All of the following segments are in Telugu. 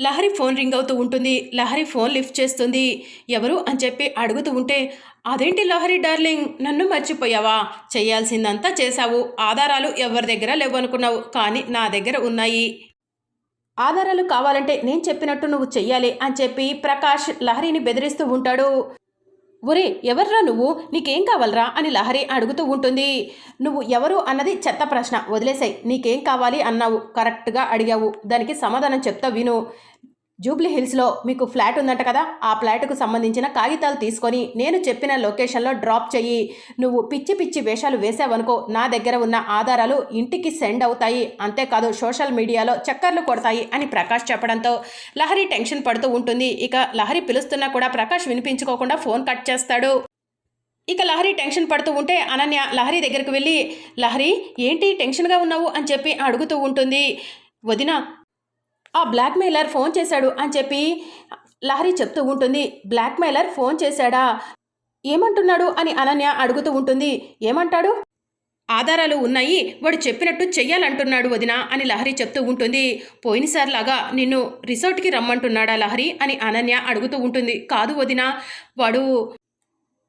లహరి ఫోన్ రింగ్ అవుతూ ఉంటుంది. లహరి ఫోన్ లిఫ్ట్ చేస్తుంది. ఎవరు అని చెప్పి అడుగుతూ ఉంటే అదేంటి లహరి డార్లింగ్? నన్ను మర్చిపోయావా? చేయాల్సిందంతా చేశావు. ఆధారాలు ఎవరి దగ్గర లేవనుకున్నావు కానీ నా దగ్గర ఉన్నాయి. ఆధారాలు కావాలంటే నేను చెప్పినట్టు నువ్వు చెయ్యాలి అని చెప్పి ప్రకాష్ లహరిని బెదిరిస్తూ ఉంటాడు. ఒరే ఎవర్రా నువ్వు? నీకేం కావాలరా? అని లహరి అడుగుతూ ఉంటుంది. నువ్వు ఎవరు అన్నది చెత్త ప్రశ్న. వదిలేసాయి. నీకేం కావాలి అన్నావు. కరెక్ట్గా అడిగావు. దానికి సమాధానం చెప్తా విను. జూబ్లీ హిల్స్లో మీకు ఫ్లాట్ ఉందంట కదా ఆ ఫ్లాట్కు సంబంధించిన కాగితాలు తీసుకొని నేను చెప్పిన లొకేషన్లో డ్రాప్ చెయ్యి. నువ్వు పిచ్చి పిచ్చి వేషాలు వేసావనుకో నా దగ్గర ఉన్న ఆధారాలు ఇంటికి సెండ్ అవుతాయి. అంతేకాదు సోషల్ మీడియాలో చక్కర్లు కొడతాయి అని ప్రకాష్ చెప్పడంతో లహరి టెన్షన్ పడుతూ ఉంటుంది. ఇక లహరి పిలుస్తున్నా కూడా ప్రకాష్ వినిపించుకోకుండా ఫోన్ కట్ చేస్తాడు. ఇక లహరి టెన్షన్ పడుతూ ఉంటే అనన్య లహరి దగ్గరికి వెళ్ళి లహరి ఏంటి టెన్షన్గా ఉన్నావు? అని చెప్పి అడుగుతూ ఉంటుంది. వదిన ఆ బ్లాక్మెయిలర్ ఫోన్ చేశాడు అని చెప్పి లహరి చెప్తూ ఉంటుంది. బ్లాక్మెయిలర్ ఫోన్ చేశాడా? ఏమంటున్నాడు? అని అనన్య అడుగుతూ ఉంటుంది. ఏమంటాడు? ఆధారాలు ఉన్నాయి. వాడు చెప్పినట్టు చెయ్యాలంటున్నాడు వదిన అని లహరి చెప్తూ ఉంటుంది. పోయినసారిలాగా నిన్ను రిసార్ట్కి రమ్మంటున్నాడా లహరి? అని అనన్య అడుగుతూ ఉంటుంది. కాదు వదిన వాడు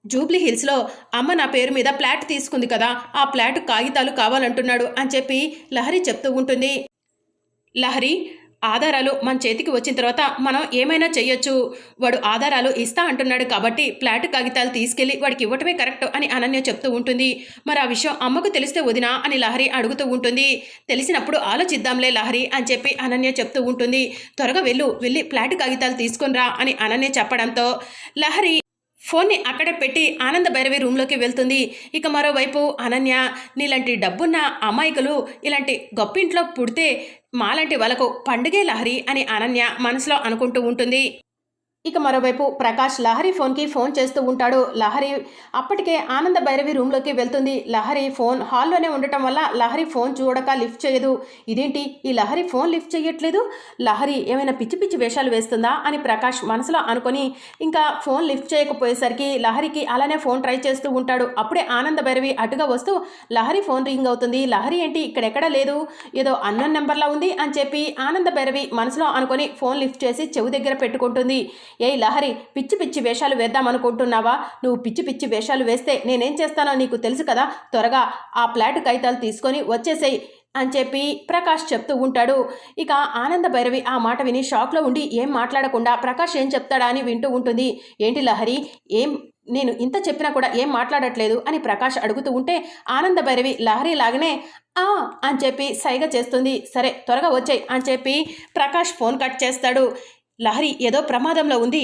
జూబ్లీ హిల్స్లో అమ్మ నా పేరు మీద ప్లాట్ తీసుకుంది కదా ఆ ప్లాట్ కాగితాలు కావాలంటున్నాడు అని చెప్పి లహరి చెప్తూ ఉంటుంది. లహరి ఆధారాలు మన చేతికి వచ్చిన తర్వాత మనం ఏమైనా చేయొచ్చు. వాడు ఆధారాలు ఇస్తా అంటున్నాడు కాబట్టి ప్లాట్ కాగితాలు తీసుకెళ్ళి వాడికి ఇవ్వటమే కరెక్ట్ అని అనన్య చెప్తూ ఉంటుంది. మరి ఆ విషయం అమ్మకు తెలిస్తే వదినా అని లహరి అడుగుతూ ఉంటుంది. తెలిసినప్పుడు ఆలోచిద్దాంలే లహరి అని చెప్పి అనన్య చెప్తూ ఉంటుంది. త్వరగా వెళ్ళు వెళ్ళి ప్లాట్ కాగితాలు తీసుకునిరా అని అనన్య చెప్పడంతో లహరి ఫోన్ని అక్కడే పెట్టి ఆనంద భైరవి రూమ్లోకి వెళ్తుంది. ఇక మరోవైపు అనన్య నీలాంటి డబ్బున్న అమాయకులు ఇలాంటి గొప్పింట్లో పుడితే మాలాంటి వాళ్ళకు పండుగే లహరి అని అనన్య మనసులో అనుకుంటూ ఉంటుంది. ఇక మరోవైపు ప్రకాష్ లహరి ఫోన్కి ఫోన్ చేస్తూ ఉంటాడు. లహరి అప్పటికే ఆనంద భైరవి రూమ్లోకి వెళ్తుంది. లహరి ఫోన్ హాల్లోనే ఉండటం వల్ల లహరి ఫోన్ చూడక లిఫ్ట్ చేయదు. ఇదేంటి? ఈ లహరి ఫోన్ లిఫ్ట్ చేయట్లేదు? లహరి ఏమైనా పిచ్చి పిచ్చి వేషాలు వేస్తుందా? అని ప్రకాష్ మనసులో అనుకొని ఇంకా ఫోన్ లిఫ్ట్ చేయకపోయేసరికి లహరికి అలానే ఫోన్ ట్రై చేస్తూ ఉంటాడు. అప్పుడే ఆనంద భైరవి అటుగా వస్తూ లహరి ఫోన్ రింగ్ అవుతుంది. లహరి ఏంటి? ఇక్కడెక్కడ లేదు? ఏదో అన్నోన్ నెంబర్లా ఉంది అని చెప్పి ఆనంద భైరవి మనసులో అనుకొని ఫోన్ లిఫ్ట్ చేసి చెవి దగ్గర పెట్టుకుంటుంది. ఏయ్ లహరి పిచ్చి పిచ్చి వేషాలు వేద్దామనుకుంటున్నావా? నువ్వు పిచ్చి పిచ్చి వేషాలు వేస్తే నేనేం చేస్తానో నీకు తెలుసు కదా? త్వరగా ఆ ప్లాట్ కాగితాలు తీసుకొని వచ్చేసేయి అని చెప్పి ప్రకాష్ చెప్తూ ఉంటాడు. ఇక ఆనంద భైరవి ఆ మాట విని షాక్లో ఉండి ఏం మాట్లాడకుండా ప్రకాష్ ఏం చెప్తాడా అని వింటూ ఉంటుంది. ఏంటి లహరి? ఏం నేను ఇంత చెప్పినా కూడా ఏం మాట్లాడట్లేదు అని ప్రకాష్ అడుగుతూ ఉంటే ఆనంద భైరవి లహరి లాగానే ఆ అని చెప్పి సైగ చేస్తుంది. సరే త్వరగా వచ్చాయి అని చెప్పి ప్రకాష్ ఫోన్ కట్ చేస్తాడు. లహరి ఏదో ప్రమాదంలో ఉంది.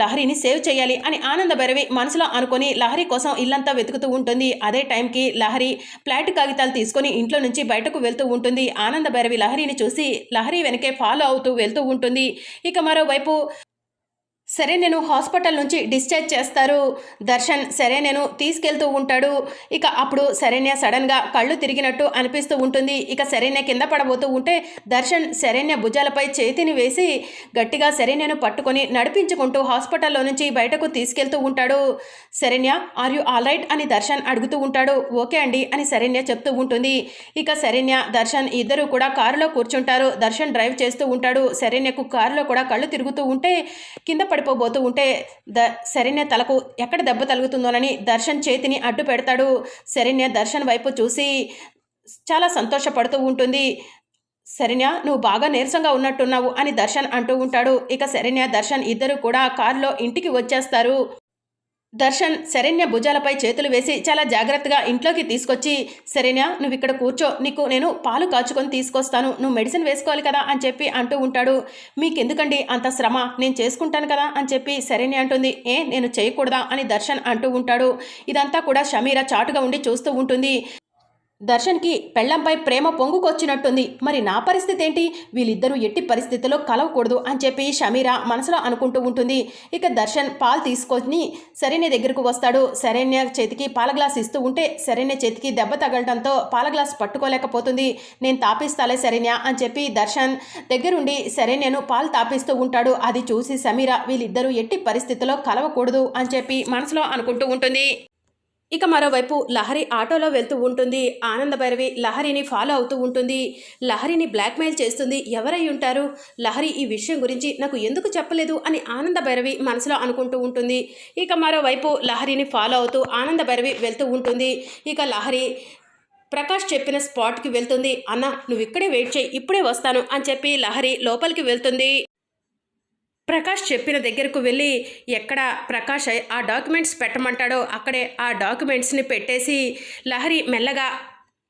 లహరిని సేవ్ చేయాలి అని ఆనంద భైరవి మనసులో అనుకొని లహరి కోసం ఇల్లంతా వెతుకుతూ ఉంటుంది. అదే టైంకి లహరి ప్లాట్ కాగితాలు తీసుకొని ఇంట్లో నుంచి బయటకు వెళ్తూ ఉంటుంది. ఆనంద భైరవి లహరిని చూసి లహరి వెనకే ఫాలో అవుతూ వెళ్తూ ఉంటుంది. ఇక మరోవైపు సరే నేను హాస్పిటల్ నుంచి డిశ్చార్జ్ చేస్తారు. దర్శన్ సరే నేను తీసుకెళ్తూ ఉంటాడు. ఇక అప్పుడు శరణ్య సడన్గా కళ్ళు తిరిగినట్టు అనిపిస్తూ ఉంటుంది. ఇక శరణ్య కింద పడబోతూ ఉంటే దర్శన్ శరణ్య భుజాలపై చేతిని వేసి గట్టిగా శరణ్యను పట్టుకొని నడిపించుకుంటూ హాస్పిటల్లో నుంచి బయటకు తీసుకెళ్తూ ఉంటాడు. Saranya are you all right అని దర్శన్ అడుగుతూ ఉంటాడు. ఓకే అండి అని శరణ్య చెప్తూ ఉంటుంది. ఇక శరణ్య దర్శన్ ఇద్దరు కూడా కారులో కూర్చుంటారు. దర్శన్ డ్రైవ్ చేస్తూ ఉంటాడు. శరణ్యకు కారులో కూడా కళ్ళు తిరుగుతూ ఉంటే కింద పడి నిద్రపోబోతూ ఉంటే ద శరణ్య తలకు ఎక్కడ దెబ్బ తగులుతుందోనని దర్శన్ చేతిని అడ్డు పెడతాడు. శరణ్య దర్శన్ వైపు చూసి చాలా సంతోషపడుతూ ఉంటుంది. శరణ్య నువ్వు బాగా నీరసంగా ఉన్నట్టున్నావు అని దర్శన్ అంటూ ఉంటాడు. ఇక శరణ్య దర్శన్ ఇద్దరు కూడా కారులో ఇంటికి వచ్చేస్తారు. దర్శన్ శరణ్య భుజాలపై చేతులు వేసి చాలా జాగ్రత్తగా ఇంట్లోకి తీసుకొచ్చి శరణ్య నువ్వు ఇక్కడ కూర్చో. నీకు నేను పాలు కాచుకొని తీసుకొస్తాను. నువ్వు మెడిసిన్ వేసుకోవాలి కదా అని చెప్పి అంటూ ఉంటాడు. మీకెందుకండి? అంత శ్రమ. నేను చేసుకుంటాను కదా అని చెప్పి శరణ్య అంటుంది. ఏ నేను చేయకూడదా? అని దర్శన్ అంటూ ఉంటాడు. ఇదంతా కూడా షమీర చాటుగా ఉండి చూస్తూ ఉంటుంది. దర్శన్కి పెళ్ళంపై ప్రేమ పొంగుకొచ్చినట్టుంది. మరి నా పరిస్థితి ఏంటి వీళ్ళిద్దరూ ఎట్టి పరిస్థితిలో కలవకూడదు అని చెప్పి షమీరా మనసులో అనుకుంటూ ఉంటుంది. ఇక దర్శన్ పాలు తీసుకొని శరణ్య దగ్గరకు వస్తాడు. శరణ్య చేతికి పాల గ్లాస్ ఇస్తూ ఉంటే శరణ్య చేతికి దెబ్బ తగలడంతో పాల గ్లాస్ పట్టుకోలేకపోతుంది. నేను తాపిస్తాలే శరణ్య అని చెప్పి దర్శన్ దగ్గరుండి శరణ్యను పాలు తాపిస్తూ ఉంటాడు. అది చూసి సమీరా వీళ్ళిద్దరూ ఎట్టి పరిస్థితిలో కలవకూడదు అని చెప్పి మనసులో అనుకుంటూ ఉంటుంది. ఇక మరోవైపు లహరి ఆటోలో వెళ్తూ ఉంటుంది. ఆనంద భైరవి లహరిని ఫాలో అవుతూ ఉంటుంది. లహరిని బ్లాక్మెయిల్ చేస్తుంది. ఎవరై ఉంటారు? లహరి ఈ విషయం గురించి నాకు ఎందుకు చెప్పలేదు అని ఆనంద భైరవి మనసులో అనుకుంటూ ఉంటుంది. ఇక మరోవైపు లహరిని ఫాలో అవుతూ ఆనంద భైరవి వెళ్తూ ఉంటుంది. ఇక లహరి ప్రకాష్ చెప్పిన స్పాట్కి వెళ్తుంది. అన్న నువ్వు ఇక్కడే వెయిట్ చేయి. ఇప్పుడే వస్తాను అని చెప్పి లహరి లోపలికి వెళ్తుంది. ప్రకాష్ చెప్పిన దగ్గరకు వెళ్ళి ఎక్కడ ప్రకాష్ ఆ డాక్యుమెంట్స్ పెట్టమంటాడో అక్కడే ఆ డాక్యుమెంట్స్ని పెట్టేసి లహరి మెల్లగా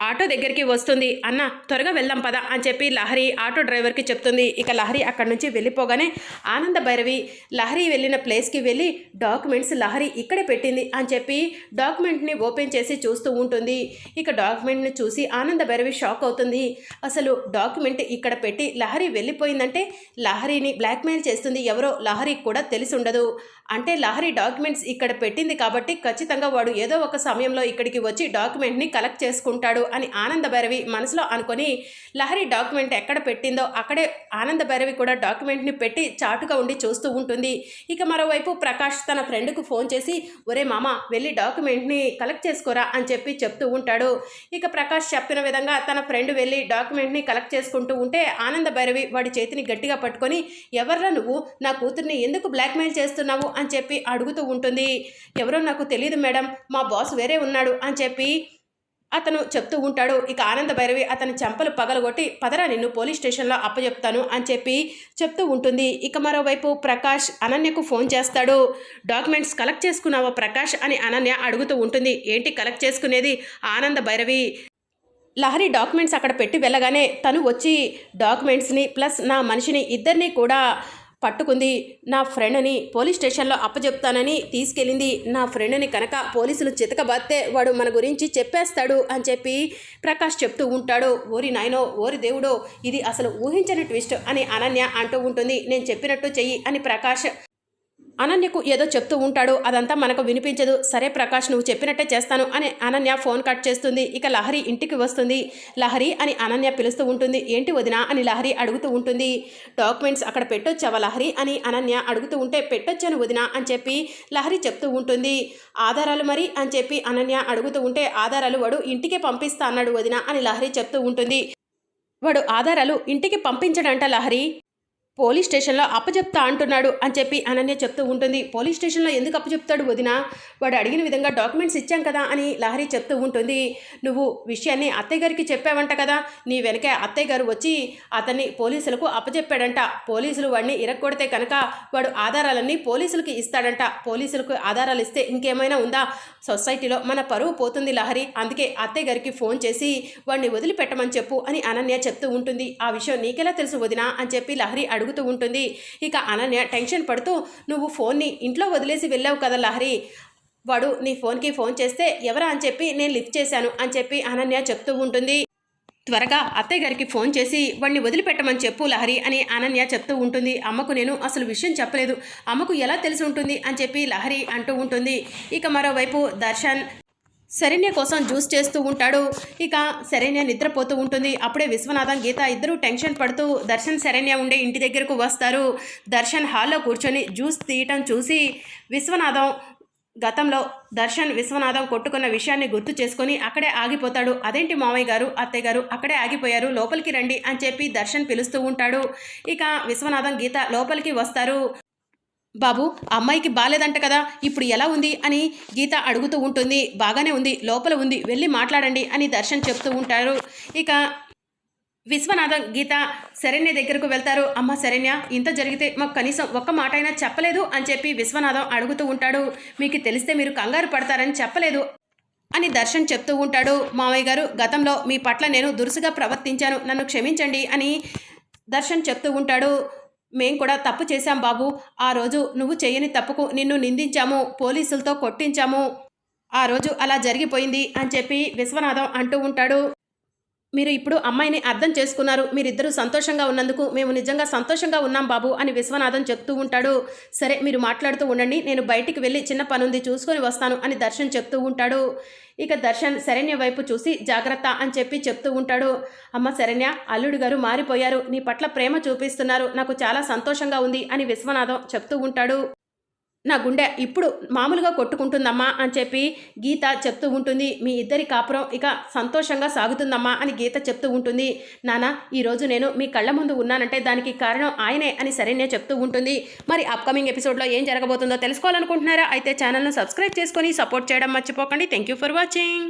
ఆటో దగ్గరికి వస్తుంది. అన్న త్వరగా వెళ్దాం పద అని చెప్పి లహరి ఆటో డ్రైవర్కి చెప్తుంది. ఇక లహరి అక్కడి నుంచి వెళ్ళిపోగానే ఆనంద భైరవి లహరి వెళ్ళిన ప్లేస్కి వెళ్ళి డాక్యుమెంట్స్ లహరి ఇక్కడే పెట్టింది అని చెప్పి డాక్యుమెంట్ని ఓపెన్ చేసి చూస్తూ ఉంటుంది. ఇక డాక్యుమెంట్ని చూసి ఆనంద భైరవి షాక్ అవుతుంది. అసలు డాక్యుమెంట్ ఇక్కడ పెట్టి లహరి వెళ్ళిపోయిందంటే లహరిని బ్లాక్మెయిల్ చేస్తుంది ఎవరో లహరికి కూడా తెలిసి ఉండదు. అంటే లహరి డాక్యుమెంట్స్ ఇక్కడ పెట్టింది కాబట్టి ఖచ్చితంగా వాడు ఏదో ఒక సమయంలో ఇక్కడికి వచ్చి డాక్యుమెంట్ని కలెక్ట్ చేసుకుంటాడు అని ఆనంద భైరవి మనసులో అనుకొని లహరి డాక్యుమెంట్ ఎక్కడ పెట్టిందో అక్కడే ఆనంద భైరవి కూడా డాక్యుమెంట్ని పెట్టి చాటుగా ఉండి చూస్తూ ఉంటుంది. ఇక మరోవైపు ప్రకాష్ తన ఫ్రెండ్కు ఫోన్ చేసి ఒరే మామ వెళ్ళి డాక్యుమెంట్ని కలెక్ట్ చేసుకోరా అని చెప్పి చెప్తూ ఉంటాడు. ఇక ప్రకాష్ చెప్పిన విధంగా తన ఫ్రెండ్ వెళ్ళి డాక్యుమెంట్ని కలెక్ట్ చేసుకుంటూ ఉంటే ఆనంద భైరవి వాడి చేతిని గట్టిగా పట్టుకొని ఎవర్రా నువ్వు? నా కూతుర్ని ఎందుకు బ్లాక్మెయిల్ చేస్తున్నావు? అని చెప్పి అడుగుతూ ఉంటుంది. ఎవరో నాకు తెలియదు మేడం మా బాస్ వేరే ఉన్నాడు అని చెప్పి అతను చెప్తూ ఉంటాడు ఇక ఆనంద భైరవి అతని చెంపలు పగలగొట్టి పదరా నిన్ను పోలీస్ స్టేషన్లో అప్పచెప్తాను అని చెప్పి చెప్తూ ఉంటుంది. ఇక మరోవైపు ప్రకాష్ అనన్యకు ఫోన్ చేస్తాడు. డాక్యుమెంట్స్ కలెక్ట్ చేసుకున్నావా ప్రకాష్? అని అనన్య అడుగుతూ ఉంటుంది. ఏంటి కలెక్ట్ చేసుకునేది? ఆనంద భైరవి. లహరి డాక్యుమెంట్స్ అక్కడ పెట్టి వెళ్ళగానే తను వచ్చి డాక్యుమెంట్స్ని ప్లస్ నా మనిషిని ఇద్దరిని కూడా పట్టుకుంది. నా ఫ్రెండ్ని పోలీస్ స్టేషన్లో అప్పచెప్తానని తీసుకెళ్ళింది. నా ఫ్రెండ్ని కనుక పోలీసులు చితకబత్తే వాడు మన గురించి చెప్పేస్తాడు అని చెప్పి ప్రకాష్ చెప్తూ ఉంటాడు. ఓరి నాయనో ఓరి దేవుడో ఇది అసలు ఊహించని ట్విస్ట్ అని అనన్య అంటూ ఉంటుంది. నేను చెప్పినట్టు చెయ్యి అని ప్రకాష్ అనన్యకు ఏదో చెప్తూ ఉంటాడు. అదంతా మనకు వినిపించదు. సరే ప్రకాష్ నువ్వు చెప్పినట్టే చేస్తాను అని అనన్య ఫోన్ కట్ చేస్తుంది. ఇక లహరి ఇంటికి వస్తుంది. లహరి అని అనన్య పిలుస్తూ ఉంటుంది. ఏంటి వదినా అని లహరి అడుగుతూ ఉంటుంది. డాక్యుమెంట్స్ అక్కడ పెట్టొచ్చావా లహరి అని అనన్య అడుగుతూ ఉంటే పెట్టొచ్చాను వదినా అని చెప్పి లహరి చెప్తూ ఉంటుంది. ఆధారాలు మరి అని చెప్పి అనన్య అడుగుతూ ఉంటే ఆధారాలు వాడు ఇంటికే పంపిస్తా అన్నాడు వదినా అని లహరి చెప్తూ ఉంటుంది. వాడు ఆధారాలు ఇంటికి పంపించడంట లహరి. పోలీస్ స్టేషన్లో అప్పచెప్తా అంటున్నాడు అని చెప్పి అనన్య చెప్తూ ఉంటుంది. పోలీస్ స్టేషన్లో ఎందుకు అప్పచెప్తాడు వదిన? వాడు అడిగిన విధంగా డాక్యుమెంట్స్ ఇచ్చాం కదా అని లహరి చెప్తూ ఉంటుంది. నువ్వు విషయాన్ని అత్తయ్య గారికి చెప్పావంట కదా. నీ వెనకే అత్తయ్య గారు వచ్చి అతన్ని పోలీసులకు అప్పచెప్పాడంట పోలీసులు వాడిని ఇరక్కొడితే కనుక వాడు ఆధారాలన్నీ పోలీసులకి ఇస్తాడంట. పోలీసులకు ఆధారాలు ఇస్తే ఇంకేమైనా ఉందా? సొసైటీలో మన పరువు పోతుంది లహరి. అందుకే అత్తయ్య గారికి ఫోన్ చేసి వాడిని వదిలిపెట్టమని చెప్పు అని అనన్య చెప్తూ ఉంటుంది. ఆ విషయం నీకెలా తెలుసు వదినా? అని చెప్పి లహరి అడుగు అడుగుతూ ఉంటుంది. ఇక అనన్య టెన్షన్ పడుతూ నువ్వు ఫోన్ని ఇంట్లో వదిలేసి వెళ్ళావు కదా లహరి. వాడు నీ ఫోన్కి ఫోన్ చేస్తే ఎవరా అని చెప్పి నేను లిఫ్ట్ చేశాను అని చెప్పి అనన్య చెప్తూ ఉంటుంది. త్వరగా అత్తయ్య గారికి ఫోన్ చేసి వాడిని వదిలిపెట్టమని చెప్పు లహరి అని అనన్య చెప్తూ ఉంటుంది. అమ్మకు నేను అసలు విషయం చెప్పలేదు. అమ్మకు ఎలా తెలిసి ఉంటుంది అని చెప్పి లహరి అంటూ ఉంటుంది. ఇక మరోవైపు దర్శన్ శరణ్య కోసం జ్యూస్ చేస్తూ ఉంటాడు. ఇక శరణ్య నిద్రపోతూ ఉంటుంది. అప్పుడే విశ్వనాథం గీత ఇద్దరూ టెన్షన్ పడుతూ దర్శన్ శరణ్య ఉండే ఇంటి దగ్గరకు వస్తారు. దర్శన్ హాల్లో కూర్చొని జ్యూస్ తీయటం చూసి విశ్వనాథం గతంలో దర్శన్ విశ్వనాథం కొట్టుకున్న విషయాన్ని గుర్తు చేసుకొని అక్కడే ఆగిపోతాడు. అదేంటి మామయ్య గారు అత్తయ్య గారు? అక్కడే ఆగిపోయారు. లోపలికి రండి అని చెప్పి దర్శన్ పిలుస్తూ ఉంటాడు. ఇక విశ్వనాథం గీత లోపలికి వస్తారు. బాబు అమ్మాయికి బాలేదంట కదా ఇప్పుడు ఎలా ఉంది అని గీత అడుగుతూ ఉంటుంది. బాగానే ఉంది లోపల ఉంది వెళ్ళి మాట్లాడండి అని దర్శన్ చెప్తూ ఉంటారు. ఇక విశ్వనాథం గీత శరణ్య దగ్గరకు వెళ్తారు. అమ్మ శరణ్య ఇంత జరిగితే మాకు కనీసం ఒక్క మాట అయినా చెప్పలేదు అని చెప్పి విశ్వనాథం అడుగుతూ ఉంటాడు. మీకు తెలిస్తే మీరు కంగారు పడతారని చెప్పలేదు అని దర్శన్ చెప్తూ ఉంటాడు. మావయ్య గారు గతంలో మీ పట్ల నేను దురుసుగా ప్రవర్తించాను నన్ను క్షమించండి అని దర్శన్ చెప్తూ ఉంటాడు. మేం కూడా తప్పు చేశాం బాబు. ఆ రోజు నువ్వు చేయని తప్పుకు నిన్ను నిందించాము పోలీసులతో కొట్టించాము. ఆ రోజు అలా జరిగిపోయింది అని చెప్పి విశ్వనాథం అంటూ ఉంటాడు. మీరు ఇప్పుడు అమ్మాయిని అర్థం చేసుకున్నారు. మీరిద్దరూ సంతోషంగా ఉన్నందుకు మేము నిజంగా సంతోషంగా ఉన్నాం బాబు అని విశ్వనాథం చెప్తూ ఉంటాడు. సరే మీరు మాట్లాడుతూ ఉండండి. నేను బయటికి వెళ్ళి చిన్న పనుంది చూసుకొని వస్తాను అని దర్శన్ చెప్తూ ఉంటాడు. ఇక దర్శన్ శరణ్య వైపు చూసి జాగ్రత్త అని చెప్పి చెప్తూ ఉంటాడు. అమ్మ శరణ్య అల్లుడు గారు మారిపోయారు. నీ పట్ల ప్రేమ చూపిస్తున్నారు. నాకు చాలా సంతోషంగా ఉంది అని విశ్వనాథం చెప్తూ ఉంటాడు. నా గుండె ఇప్పుడు మామూలుగా కొట్టుకుంటుందమ్మా అని చెప్పి గీత చెప్తూ ఉంటుంది. మీ ఇద్దరి కాపురం ఇక సంతోషంగా సాగుతుందమ్మా అని గీత చెప్తూ ఉంటుంది. నానా ఈరోజు నేను మీ కళ్ళ ముందు ఉన్నానంటే దానికి కారణం ఆయనే అని సరైన చెప్తూ ఉంటుంది. మరి అప్కమింగ్ ఎపిసోడ్లో ఏం జరగబోతుందో తెలుసుకోవాలనుకుంటున్నారా? అయితే ఛానల్ను సబ్స్క్రైబ్ చేసుకొని సపోర్ట్ చేయడం మర్చిపోకండి. Thank you for watching